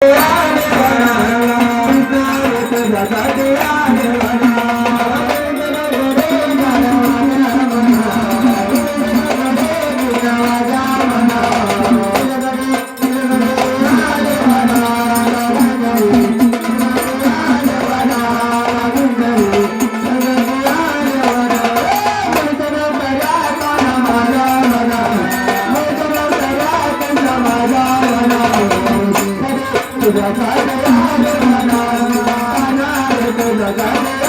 Yeah. जगाने